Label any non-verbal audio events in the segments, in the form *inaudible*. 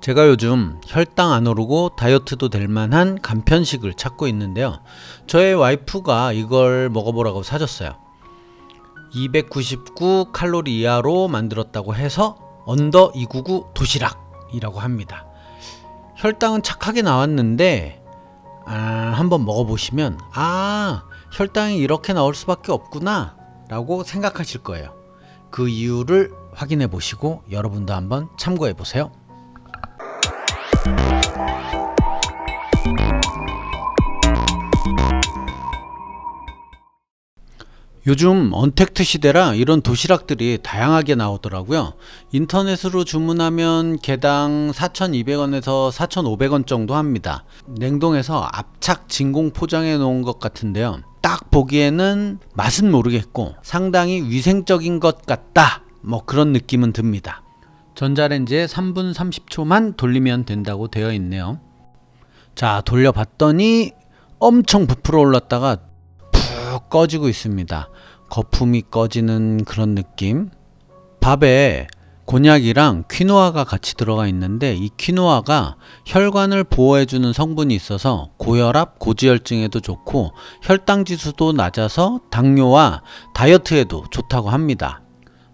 제가 요즘 혈당 안 오르고 다이어트도 될 만한 간편식을 찾고 있는데요. 저의 와이프가 이걸 먹어보라고 사줬어요. 299 칼로리 이하로 만들었다고 해서 언더 299 도시락이라고 합니다. 혈당은 착하게 나왔는데 아, 한번 먹어보시면 아 혈당이 이렇게 나올 수밖에 없구나 라고 생각하실 거예요. 그 이유를 확인해 보시고 여러분도 한번 참고해 보세요. 요즘 언택트 시대라 이런 도시락들이 다양하게 나오더라고요. 인터넷으로 주문하면 개당 4,200원에서 4,500원 정도 합니다. 냉동해서 압착 진공 포장해 놓은 것 같은데요. 딱 보기에는 맛은 모르겠고 상당히 위생적인 것 같다. 뭐 그런 느낌은 듭니다. 전자레인지에 3분 30초만 돌리면 된다고 되어 있네요. 자, 돌려봤더니 엄청 부풀어 올랐다가 푹 꺼지고 있습니다. 거품이 꺼지는 그런 느낌. 밥에 곤약이랑 퀴노아가 같이 들어가 있는데 이 퀴노아가 혈관을 보호해주는 성분이 있어서 고혈압, 고지혈증에도 좋고 혈당 지수도 낮아서 당뇨와 다이어트에도 좋다고 합니다.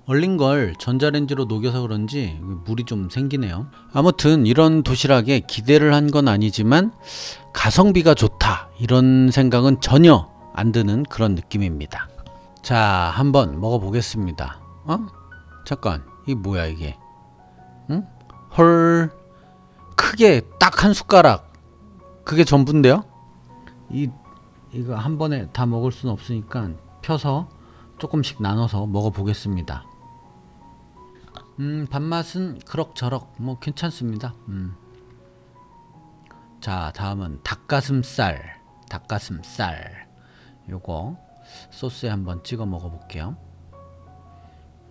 얼린 걸 전자레인지로 녹여서 그런지 물이 좀 생기네요. 아무튼 이런 도시락에 기대를 한 건 아니지만 가성비가 좋다 이런 생각은 전혀 안 드는 그런 느낌입니다. 자, 한번 먹어보겠습니다. 어? 잠깐, 이게 뭐야 이게? 응? 헐, 크게 딱 한 숟가락. 그게 전부인데요? 이 이거 한 번에 다 먹을 수는 없으니까 펴서 조금씩 나눠서 먹어보겠습니다. 음, 밥맛은 그럭저럭 뭐 괜찮습니다. 음. 자, 다음은 닭가슴살. 닭가슴살. 요거 소스에 한번 찍어 먹어 볼게요.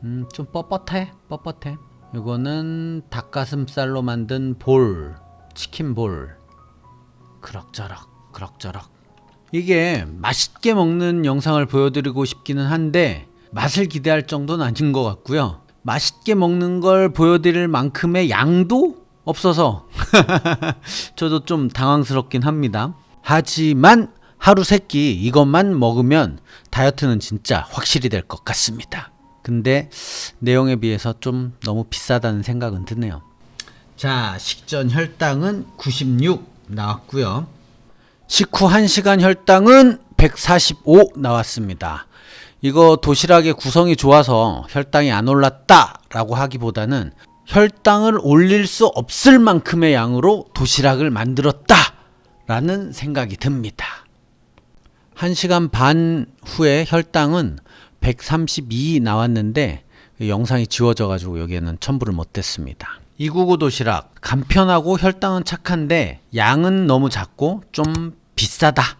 음, 좀 뻣뻣해. 뻣뻣해. 요거는 닭가슴살로 만든 볼. 치킨 볼. 그럭저럭. 그럭저럭. 이게 맛있게 먹는 영상을 보여드리고 싶기는 한데 맛을 기대할 정도는 아닌 것 같고요. 맛있게 먹는 걸 보여드릴 만큼의 양도 없어서 *laughs* 저도 좀 당황스럽긴 합니다. 하지만 하루 세 끼 이것만 먹으면 다이어트는 진짜 확실히 될 것 같습니다. 근데 내용에 비해서 좀 너무 비싸다는 생각은 드네요. 자, 식전 혈당은 96 나왔고요. 식후 1시간 혈당은 145 나왔습니다. 이거 도시락의 구성이 좋아서 혈당이 안 올랐다라고 하기보다는 혈당을 올릴 수 없을 만큼의 양으로 도시락을 만들었다라는 생각이 듭니다. 1시간 반 후에 혈당은 132 나왔는데 영상이 지워져 가지고 여기에는 첨부를 못 했습니다. 299 도시락 간편하고 혈당은 착한데 양은 너무 작고 좀 비싸다